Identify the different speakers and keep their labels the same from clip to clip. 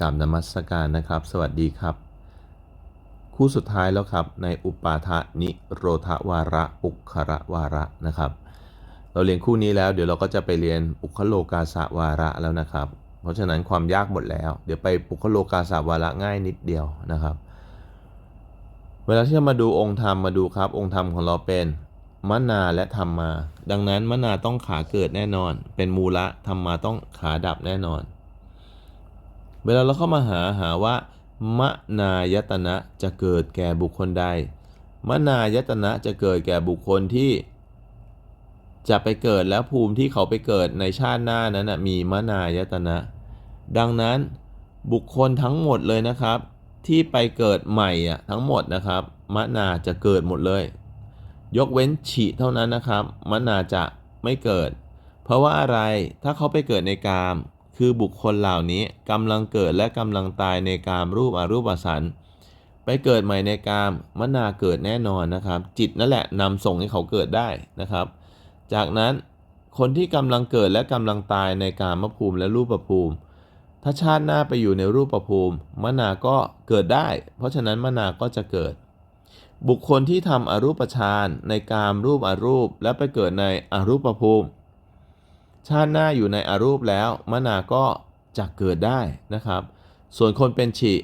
Speaker 1: กราบนมัสการนะครับ สวัสดีครับ คู่สุดท้ายแล้วครับในอุปาทะนิโรธวาระอุคระวาระนะครับ เราเรียนคู่นี้แล้วเดี๋ยวเราก็จะไปเรียนอุคโลกาสวาระแล้วนะครับ เพราะฉะนั้นความยากหมดแล้ว เดี๋ยวไปอุคโลกาสวาระง่ายนิดเดียวนะครับ เวลาที่จะมาดูองค์ธรรมมาดูครับ องค์ธรรมของเราเป็นมนาและธรรมมา ดังนั้นมนาต้องขาเกิดแน่นอน เป็นมูละธรรมมาต้องขาดับแน่นอน เวลาเราเข้ามาหาหาว่ามนายตนะจะเกิดแก่บุคคลใด มนายตนะจะเกิดแก่บุคคลที่ จะไปเกิดแล้วภูมิที่เขาไปเกิดในชาติหน้านั้นนะมีมนายตนะ ดังนั้นบุคคลทั้งหมดเลยนะครับ ที่ไปเกิดใหม่อะทั้งหมดนะครับมนาจะเกิดหมดเลย ยกเว้นฉีเท่านั้นนะครับมนาจะไม่เกิด เพราะว่าอะไรถ้าเขาไปเกิดในกาม คือบุคคลเหล่านี้กำลังเกิดและกำลังตายในกามรูปอรูปสันไปเกิดใหม่ในกามมนาเกิดแน่นอนนะครับ จิตนั่นแหละนำส่งให้เขาเกิดได้นะครับ จากนั้นคนที่กำลังเกิดและกำลังตายในกามภูมิและรูปภูมิ ถ้าชาติหน้าไปอยู่ในรูปภูมิ มนาก็เกิดได้ เพราะฉะนั้นมนาก็จะเกิด บุคคลที่ทำอรูปฌานในกามรูปอรูป และไปเกิดในอรูปภูมิ ชาติหน้าอยู่ในอรูปแล้ว มนาก็จะเกิดได้นะครับ ส่วนคนเป็นฉิ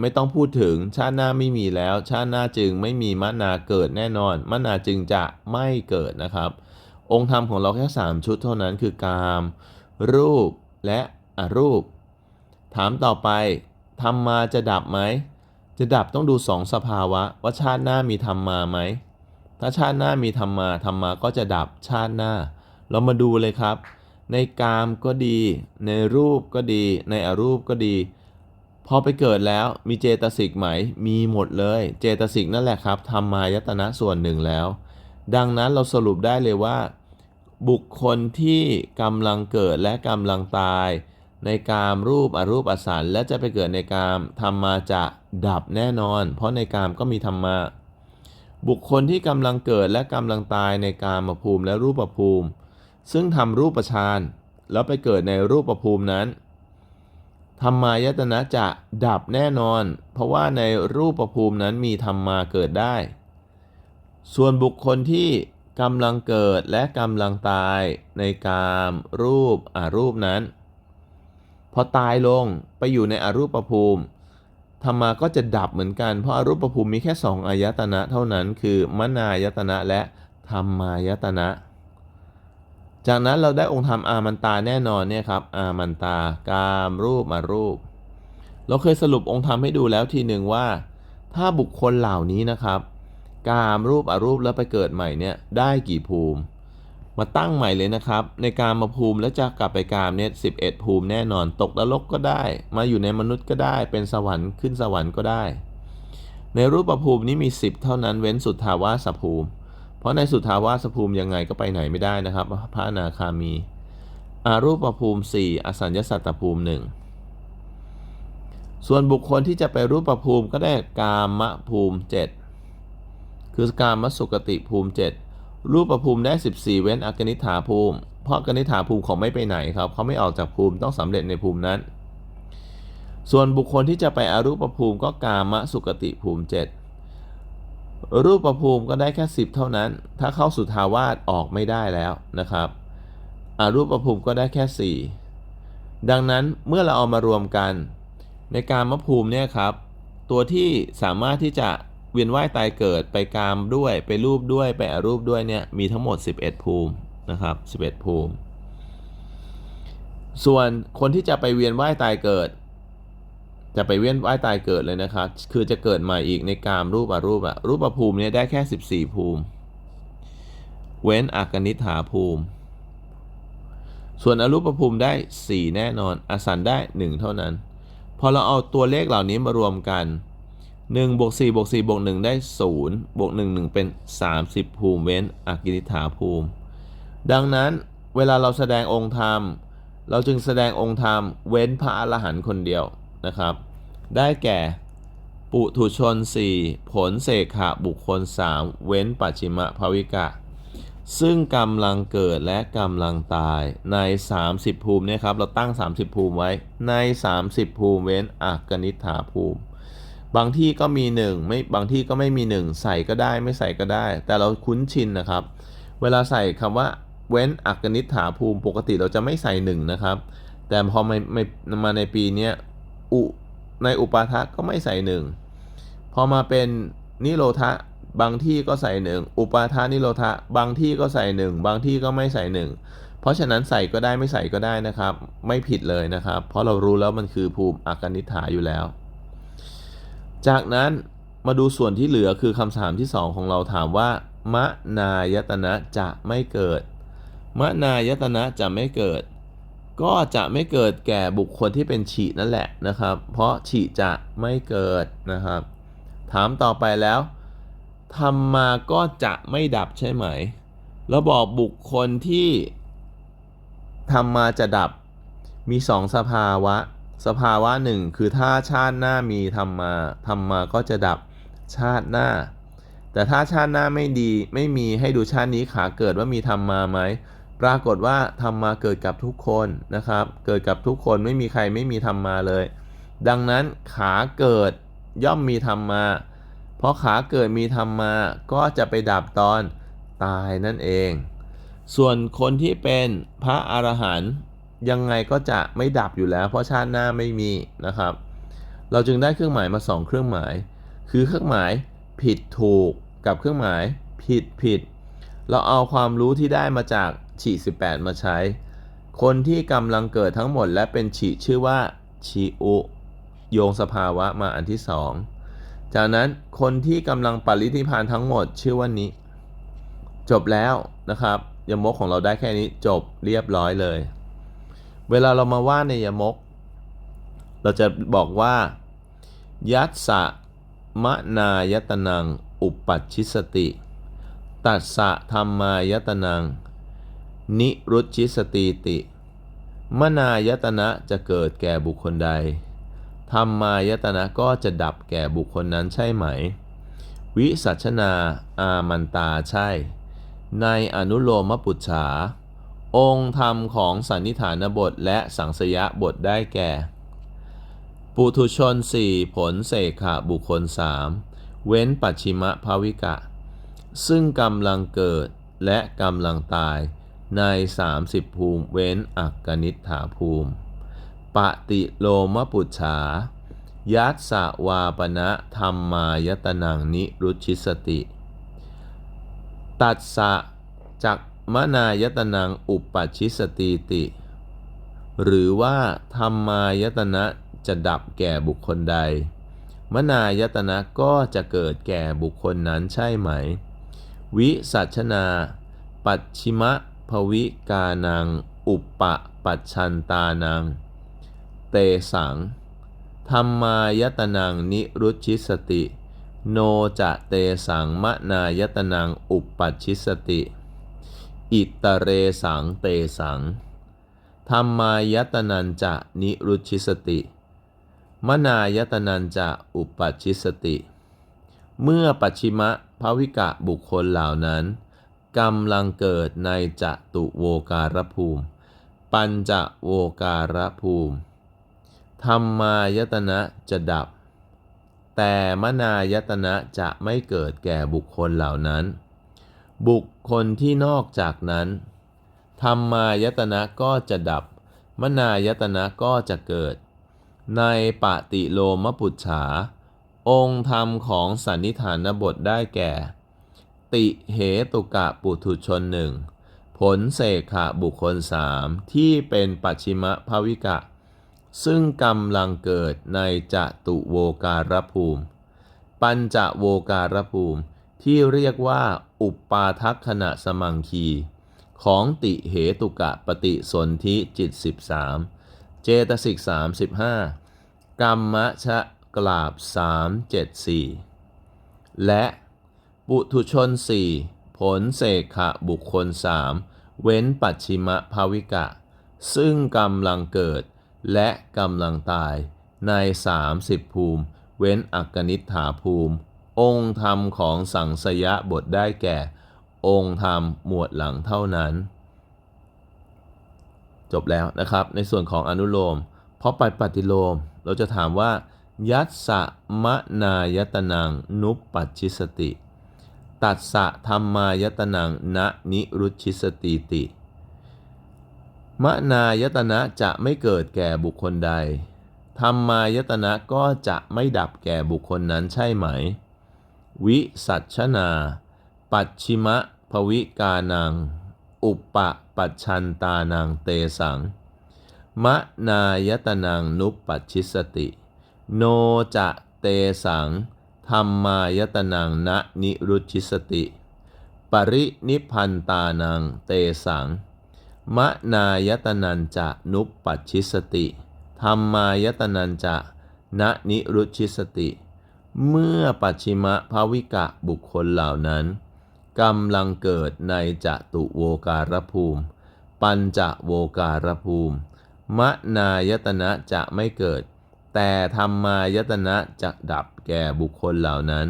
Speaker 1: ไม่ต้องพูดถึงชาติหน้าไม่มีแล้ว ชาติหน้าจึงไม่มีมนาเกิดแน่นอน มนาจึงจะไม่เกิดนะครับ องค์ธรรมของเราแค่ 3 ชุดเท่านั้นคือกาม รูปและอรูป ถามต่อไปธรรมมาจะดับไหม จะดับต้องดูสองสภาวะ ว่าชาติหน้ามีธรรมมาไหม ถ้าชาติหน้ามีธรรมมาธรรมมาก็จะดับชาติหน้า เรามาดูเลยครับ ในกามก็ดี ในรูปก็ดี ในอรูปก็ดี พอไปเกิดแล้วมีเจตสิกไหม มีหมดเลย เจตสิกนั่นแหละครับธรรมายตนะส่วนหนึ่งแล้ว ดังนั้นเราสรุปได้เลยว่า บุคคลที่กำลังเกิดและกำลังตาย ในกามรูปอรูปอสันและจะไปเกิดในกามธรรมาจะดับแน่นอน เพราะในกามก็มีธรรมาบุคคลที่กำลังเกิดและกำลังตายในกามภูมิและรูปภูมิ ซึ่งทำรูปฌานแล้วไปเกิดในรูปภูมินั้นธรรมายตนะจะดับแน่นอน เพราะว่าในรูปภูมินั้นมีธรรมาเกิดได้ ส่วนบุคคลที่กำลังเกิดและกำลังตายในกามรูปอรูปนั้น พอตายลงไปอยู่ในอรูปภูมิธรรมาก็จะดับเหมือนกัน เพราะอรูปภูมิมีแค่สองอายตนะเท่านั้นคือ มนายตนะและธรรมายตนะ จากนั้นเราได้องค์ธรรมอามันตาแน่นอนเนี่ยครับอามันตากามรูปมารูป เราเคยสรุปองค์ธรรมให้ดูแล้วทีหนึ่งว่า ถ้าบุคคลเหล่านี้นะครับ กามรูปอรูปแล้วไปเกิดใหม่เนี่ยได้กี่ภูมิ มาตั้งใหม่เลยนะครับ ในการมาภูมิแล้วจะกลับไปกามเนี่ยสิภูมิแน่นอนตกนรกก็ได้ มาอยู่ในมนุษย์ก็ได้ เป็นสวรรค์ขึ้นสวรรค์ก็ได้ ในรูปภูมินี้มี 10 เท่านั้นเว้นสุทธาวาสภูมิ เพราะในสุทธาวาสภูมิยังไงก็ไปไหนไม่ได้นะครับ พระอนาคามีอารูปภูมิ 4 อสัญญสัตตภูมิ 1 ส่วนบุคคลที่จะไปรูปภูมิก็ได้กามภูมิ 7 คือกามสุกติภูมิ 7 รูปภูมิได้ 14 เว้นอกนิฐาภูมิ เพราะกนิฐาภูมิเขาไม่ไปไหนครับ เขาไม่ออกจากภูมิต้องสำเร็จในภูมินั้น ส่วนบุคคลที่จะไปอรูปภูมิก็กามสุกติภูมิ 7 รูปประภูมิก็ได้แค่ 10 เท่านั้น ถ้าเข้าสุทาวาสออกไม่ได้แล้วนะครับอรูปประภูมิก็ได้แค่ 4 ดังนั้นเมื่อเราเอามารวมกัน ในการมภูมิเนี่ยครับ ตัวที่สามารถที่จะเวียนว่ายตายเกิดไปกามด้วยไปรูปด้วยไปอรูปด้วยเนี่ยมีทั้งหมด 11 ภูมินะครับ 11 ภูมิ ส่วนคนที่จะไปเวียนว่ายตายเกิด จะไปเวียนว่ายตายเกิดเลยนะครับคือจะเกิดใหม่อีกในกามรูปอรูปอะรูปภูมิเนี่ยได้แค่ 14 ภูมิ เว้นอากนิฐาภูมิ ส่วนอรูปภูมิได้ 4 แน่นอน อสันได้ 1 เท่านั้น พอเราเอาตัวเลขเหล่านี้มารวมกัน1บวก4บวก4บวก1ได้0บวก1 1 เป็น 30 ภูมิ เว้นอกินิฐาภูมิ ดังนั้นเวลาเราแสดงองค์ธรรม เราจึงแสดงองค์ธรรมเว้นพระอรหันต์คนเดียว นะครับ ได้แก่ปุถุชน 4 ผลเสกขะบุคคล 3 เว้นปัจฉิมภวิกะ ซึ่งกำลังเกิดและกำลังตายใน 30 ภูมิเนี่ยครับเราตั้ง 30 ภูมิไว้ใน 30 ภูมิเว้นอักกนิฐาภูมิ บางที่ก็มี 1 ไม่บางที่ก็ไม่มี 1 ใส่ก็ได้ไม่ใส่ก็ได้ แต่เราคุ้นชินนะครับ เวลาใส่คำว่าเว้นอักกนิฐาภูมิปกติเราจะไม่ใส่1นะครับแต่พอมามาในปีนี้ อุในอุปาทะก็ไม่ใส่หนึ่งพอมาเป็นนิโรธะบางที่ก็ใส่หนึ่งอุปาทานิโรธะบางที่ก็ใส่หนึ่งบางที่ก็ไม่ใส่หนึ่งเพราะฉะนั้นใส่ก็ได้ไม่ใส่ก็ได้นะครับ ไม่ผิดเลยนะครับ เพราะเรารู้แล้วมันคือภูมิอากนิฐาอยู่แล้ว จากนั้นมาดูส่วนที่เหลือคือคำถามที่สองของเราถามว่ามะนายตนะจะไม่เกิดมะนายตนะจะไม่เกิด ก็จะไม่เกิดแก่บุคคลที่เป็นฉีนั่นแหละนะครับ เพราะฉีจะไม่เกิดนะครับ ถามต่อไปแล้วทำมาก็จะไม่ดับใช่ไหม แล้วบอกบุคคลที่ทำมาจะดับมีสองสภาวะ สภาวะหนึ่งคือถ้าชาติหน้ามีทำมาทำมาก็จะดับชาติหน้า แต่ถ้าชาติหน้าไม่ดีไม่มีให้ดูชาตินี้ขาเกิดว่ามีทำมาไหม ปรากฏว่าทำมาเกิดกับทุกคนนะครับ เกิดกับทุกคนไม่มีใครไม่มีทำมาเลย ดังนั้นขาเกิดย่อมมีทำมา เพราะขาเกิดมีทำมาก็จะไปดับตอนตายนั่นเอง ส่วนคนที่เป็นพระอรหันต์ยังไงก็จะไม่ดับอยู่แล้ว เพราะชาติหน้าไม่มีนะครับ เราจึงได้เครื่องหมายมาสองเครื่องหมาย คือเครื่องหมายผิดถูกกับเครื่องหมายผิดผิด เราเอาความรู้ที่ได้มาจาก ฉี18 มาใช้ คนที่กำลังเกิดทั้งหมดและเป็นฉีชื่อว่าชีอุโยงสภาวะมาอันที่สองจากนั้นคนที่กำลังปริธิพานทั้งหมดชื่อว่านี้ จบแล้วนะครับยมกของเราได้แค่นี้จบเรียบร้อยเลย เวลาเรามาว่าในยมก เราจะบอกว่า ยัตสะมะนายตนัง อุปัชชิสติ ตัสสะธรรมายตนัง นิรุชชิสติติ มนายตนะจะเกิดแก่บุคคลใด ธรรมายตนะก็จะดับแก่บุคคลนั้นใช่ไหม วิสัชนาอามันตาใช่ ในอนุโลมปุจฉา องค์ธรรมของสันนิฐานบทและสังสยบทได้แก่ ปุถุชนสี่ผลเสกขะบุคคลสามเว้นปัจฉิมภาวิกะ ซึ่งกำลังเกิดและกำลังตาย ใน 30 ภูมิเว้นอักกนิฐาภูมิ ปฏิโลมปุจฉา ยัตสวาปณะธรรมายตนังนิรุชิสติ ตัดสะจากมนายตนังอุปัชชิสติติ หรือว่าธรรมายตนะจะดับแก่บุคคลใด มนายตนะก็จะเกิดแก่บุคคลนั้นใช่ไหม วิสัชนา ปัจฉิมภ วิกานัง อุปปะปัจชันตานัง เตสัง ธรรมายตนังนิรุชิสติ โนจะเตสังมะนายตนังอุปปัชชิสติ อิตเรสังเตสัง ธรรมายตนันจะนิรุชิสติ มนายตนันจะอุปปัชชิสติ เมื่อปัจฉิมะภวิกะบุคคลเหล่านั้น กำลังเกิดในจตุโวการภูมิ ปัญจโวการภูมิ ธรรมายตนะจะดับ แต่มนายตนะจะไม่เกิดแก่บุคคลเหล่านั้น บุคคลที่นอกจากนั้น ธรรมายตนะก็จะดับ มนายตนะก็จะเกิด ในปฏิโลมปุจฉา องค์ธรรมของสันนิฐานบทได้แก่ ติเหตุกะปุถุชนหนึ่งผลเสกขะบุคคลสามที่เป็นปัจฉิมภวิกะ ซึ่งกำลังเกิดในจตุโวการภูมิ ปัญจโวการภูมิ ที่เรียกว่าอุปาทัคขณะสมังคี ของติเหตุกะปฏิสนธิจิต 13 เจตสิก 35 กรรมชะกราบ 374 และ ปุถุชนสี่ผลเสกขะบุคคลสามเว้นปัจฉิมภาวิกะ ซึ่งกำลังเกิดและกำลังตายใน 30 ภูมิ เว้นอักกนิฐาภูมิ องค์ธรรมของสังสยะบทได้แก่ องค์ธรรมหมวดหลังเท่านั้น จบแล้วนะครับในส่วนของอนุโลมพอไปปฏิโลม เราจะถามว่า ยัสสะมะนายตนังนุปปัชชิสติ ตัสสะธรรมายตนังณนิรุชิสติติ มนายตนะจะไม่เกิดแก่บุคคลใด ธรรมายตนะก็จะไม่ดับแก่บุคคลนั้นใช่ไหม วิสัชนา ปัจฉิมะภวิกานัง อุปปะปัจชันตานังเตสัง มนายตนังนุปปัชชิสติ โนจะเตสัง ธรรมายตนังณนิรุชิสติ ปรินิพันตานังเตสัง มะนายตนันจะนุปปัชชิสติธรรมายตนันจะณนิรุชิสติ เมื่อปัจฉิมะภาวิกะบุคคลเหล่านั้นกำลังเกิดในจตุโวการภูมิ ปัญจโวการภูมิ มะนายตนะจะไม่เกิด แต่ธรรมายตนะจะดับแก่บุคคลเหล่านั้น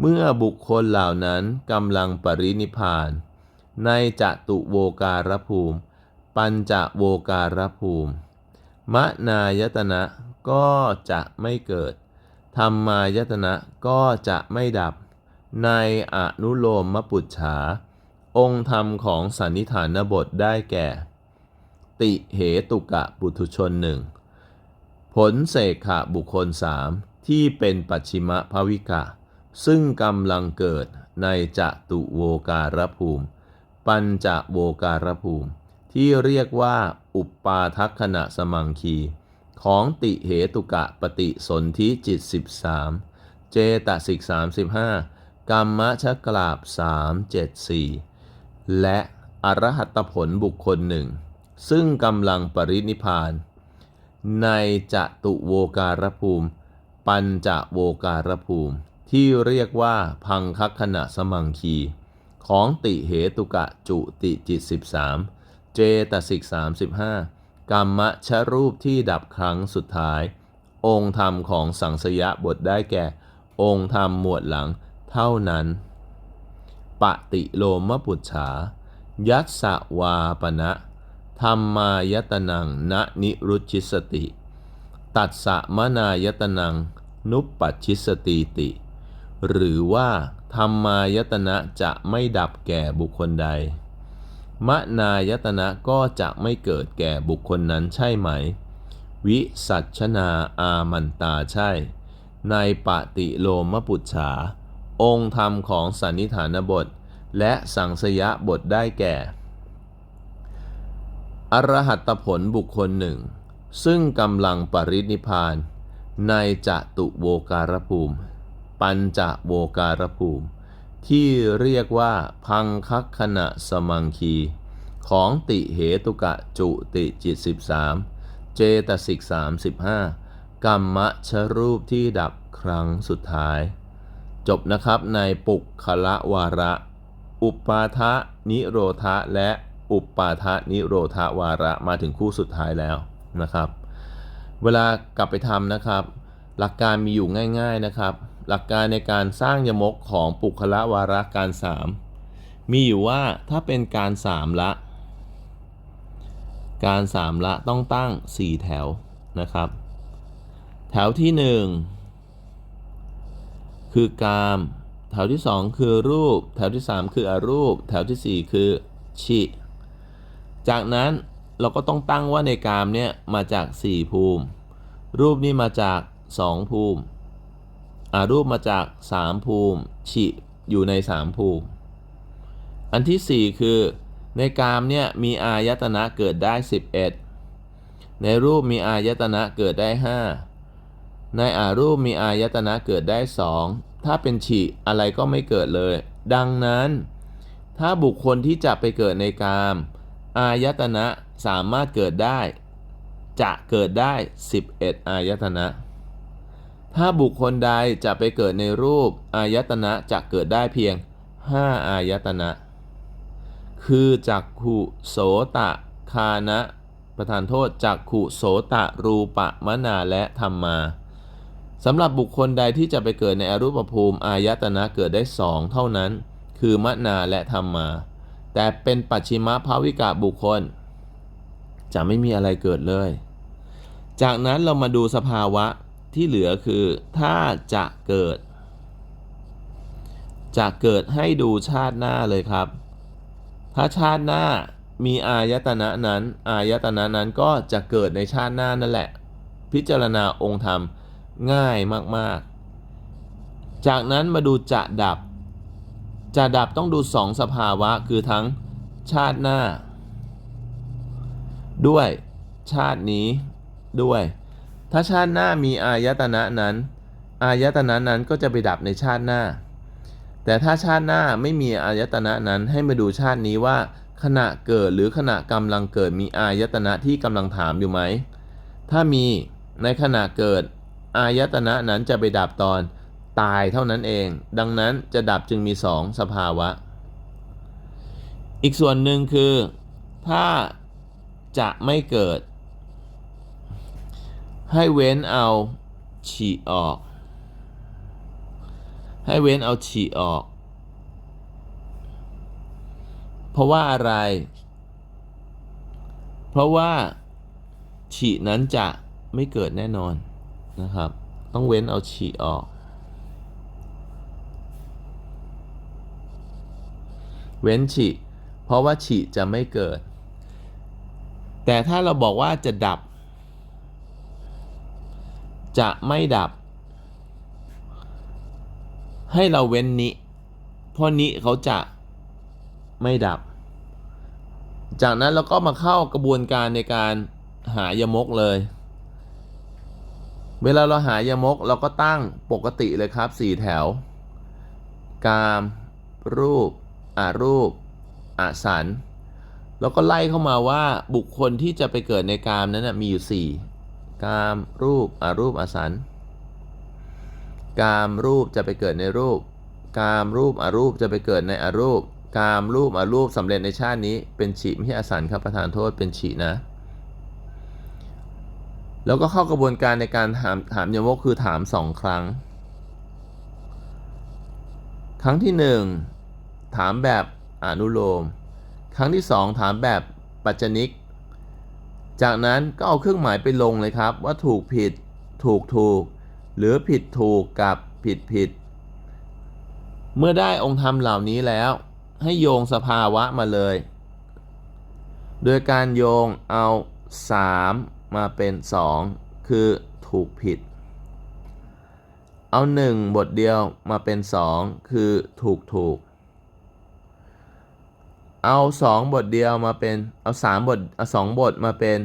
Speaker 1: เมื่อบุคคลเหล่านั้นกำลังปรินิพาน ในจตุโวการภูมิ ปัญจโวการภูมิมะนายตนะก็จะไม่เกิด ธรรมายตนะก็จะไม่ดับ ในอนุโลมมปุจฉา องค์ธรรมของสันนิฐานบทได้แก่ ติเหตุกะปุถุชนหนึ่ง ผลเสกขะบุคคลสามที่เป็นปัจฉิมภวิกะ ซึ่งกำลังเกิดในจตุโวการภูมิ ปัญจโวการภูมิ ที่เรียกว่าอุปปาทัคขณะสมังคี ของติเหตุกะปฏิสนธิจิต 13 เจตสิก 35 กรรมชกลาบ 374 และอรหัตผลบุคคลหนึ่งซึ่งกำลังปรินิพาน ในจตุโวการภูมิ ปัญจโวการภูมิ ที่เรียกว่าพังคักขณะสมังคี ของติเหตุกะจุติจิต 13 เจตสิก 35 กรรมชรูปที่ดับครั้งสุดท้าย องค์ธรรมของสังสยะบทได้แก่ องค์ธรรมหมวดหลังเท่านั้น ปฏิโลมปุจฉา ยัสสวาปณะ ธรรมายตนังณนิรุชิสติ ตัดสะมนายตนังนุปปัชชิสติติ หรือว่าธรรมายตนะจะไม่ดับแก่บุคคลใด มนายตนะก็จะไม่เกิดแก่บุคคลนั้นใช่ไหม วิสัชนาอามันตาใช่ ในปฏิโลมปุจฉา องค์ธรรมของสันนิฐานบท และสังสยบทได้แก่ อรหัตผลบุคคลหนึ่ง ซึ่งกำลังปรินิพาน ในจตุโวการภูมิ ปัญจโวการภูมิ ที่เรียกว่าพังคักขณะสมังคี ของติเหตุกะจุติจิต 13 เจตสิก 35 กรรมชรูปที่ดับครั้งสุดท้าย จบนะครับในปุกคละวาระ อุปปาทะ นิโรธะและ อุปปาทะนิโรธวาระมาถึงคู่สุดท้ายแล้วนะครับ เวลากลับไปทำนะครับ หลักการมีอยู่ง่าย ๆนะครับ หลักการในการสร้างยมกของปุคละวาระการ 3 มีอยู่ว่าถ้าเป็นการ 3 ละ การ 3 ละต้องตั้ง 4 แถวนะครับ แถวที่ 1 คือกามแถวที่ 2 คือรูป แถวที่ 3 คืออรูป แถวทีสี่4 คือชิ จากนั้นเราก็ต้องตั้งว่าในกามเนี่ยมาจาก 4 ภูมิ รูปนี่มาจาก 2 ภูมิอารูปมาจาก 3 ภูมิชิอยู่ใน 3 ภูมิ อันที่ 4 คือ ในกามเนี่ยมีอายตนะเกิดได้ 11 ในรูปมีอายตนะเกิดได้ 5 ในอารูปมีอายตนะเกิดได้ 2 ถ้าเป็นฉิอะไรก็ไม่เกิดเลย ดังนั้น ถ้าบุคคลที่จะไปเกิดในกาม อายตนะสามารถเกิดได้ จะเกิดได้ 11 อายตนะ ถ้าบุคคลใดจะไปเกิดในรูป อายตนะจะเกิดได้เพียง 5 อายตนะ คือจักขุโสตะคานะประธานโทษจักขุโสตะรูปะมนาและธรรมมาสำหรับบุคคลใดที่จะไปเกิดในอรูปภูมิ อายตนะเกิดได้สองเท่านั้น คือมนาและธรรมมา แต่เป็นปัจฉิมภาวิกะบุคคล จะไม่มีอะไรเกิดเลย จากนั้นเรามาดูสภาวะที่เหลือคือถ้าจะเกิด จะเกิดให้ดูชาติหน้าเลยครับ ถ้าชาติหน้ามีอายตนะนั้น อายตนะนั้นก็จะเกิดในชาติหน้านั่นแหละ พิจารณาองค์ธรรมง่ายมากๆ จากนั้นมาดูจะดับ จะดับต้องดูสองสภาวะคือทั้งชาติหน้า ด้วยชาตินี้ด้วย ถ้าชาติหน้ามีอายตนะนั้น อายตนะนั้นก็จะไปดับในชาติหน้า แต่ถ้าชาติหน้าไม่มีอายตนะนั้นให้มาดูชาตินี้ว่า ขณะเกิดหรือขณะกำลังเกิดมีอายตนะที่กำลังถามอยู่ไหม ถ้ามีในขณะเกิดอายตนะนั้นจะไปดับตอน ตายเท่านั้นเอง ดังนั้นจะดับจึงมีสองสภาวะ อีกส่วนหนึ่งคือ ถ้าจะไม่เกิด ให้เว้นเอาฉี่ออก ให้เว้นเอาฉี่ออก เพราะว่าอะไร เพราะว่าฉี่นั้นจะไม่เกิดแน่นอนนะครับ ต้องเว้นเอาฉี่ออก เว้นฉี่เพราะว่าฉี่จะไม่เกิด แต่ถ้าเราบอกว่าจะดับ จะไม่ดับ ให้เราเว้นนิเพราะนิเขาจะไม่ดับ จากนั้นเราก็มาเข้ากระบวนการในการหายมกเลย เวลาเราหายมกเราก็ตั้งปกติเลยครับสี่แถว กาม รูป รูปอสันแล้วก็ไล่เข้ามาว่าบุคคลที่จะไปเกิดในกามนั้นนะมีอยู่สี่กามรูปอารูปอสันกามรูปจะไปเกิดในรูป กามรูปอารูปจะไปเกิดในอารูป กามรูปอารูปสำเร็จในชาตินี้เป็นฉีไม่ใช่อสันครับประธานโทษเป็นฉีนะ แล้วก็เข้ากระบวนการในการถามถามยมกคือถามสองครั้ง ครั้งที่หนึ่ง ถามแบบอนุโลม ครั้งที่สองถามแบบปัจจนิก จากนั้นก็เอาเครื่องหมายไปลงเลยครับ ว่าถูกผิด ถูกถูก หรือผิดถูกกับผิดผิด เมื่อได้องค์ธรรมเหล่านี้แล้ว ให้โยงสภาวะมาเลย โดยการโยงเอา 3 มาเป็น 2 คือถูกผิด เอา 1 บทเดียวมาเป็น 2 คือถูกถูก เอา2บทเดียวมาเป็นเอา3บทเอา2บทมาเป็น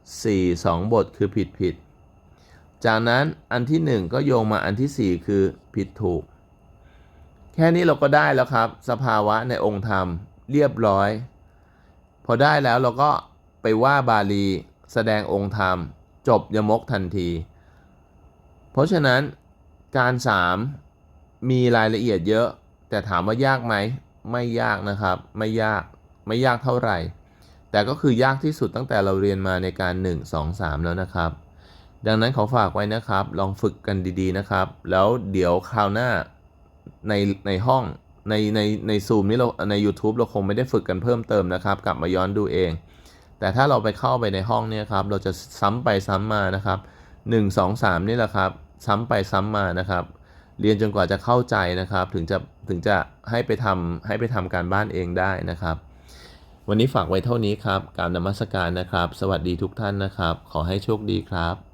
Speaker 1: 4 2บทคือผิดผิด จากนั้นอันที่1ก็โยงมาอันที่4คือผิดถูก แค่นี้เราก็ได้แล้วครับ สภาวะในองค์ธรรมเรียบร้อย พอได้แล้วเราก็ไปว่าบาลี แสดงองค์ธรรม จบยมกทันที เพราะฉะนั้นการ3มีรายละเอียดเยอะ แต่ถามว่ายากไหม ไม่ยากนะครับ ไม่ยากไม่ยากเท่าไหร่ แต่ก็คือยากที่สุดตั้งแต่เราเรียนมาในการ 1 2 3 แล้วนะครับ ดังนั้นขอฝากไว้นะครับ ลองฝึกกันดีๆนะครับ แล้วเดี๋ยวคราวหน้าในในห้องในในในซูมนี้เราใน YouTube เราคงไม่ได้ฝึกกันเพิ่มเติมนะครับ กลับมาย้อนดูเอง แต่ถ้าเราไปเข้าไปในห้องเนี่ยครับ เราจะซ้ำไปซ้ำมานะครับ 1 2 3 นี่แหละครับ ซ้ำไปซ้ำมานะครับ เรียนจนกว่าจะเข้าใจนะครับ ถึงจะถึงจะให้ไปทำให้ไปทำการบ้านเองได้นะครับ วันนี้ฝากไว้เท่านี้ครับการนมัสการนะครับ สวัสดีทุกท่านนะครับ ขอให้โชคดีครับ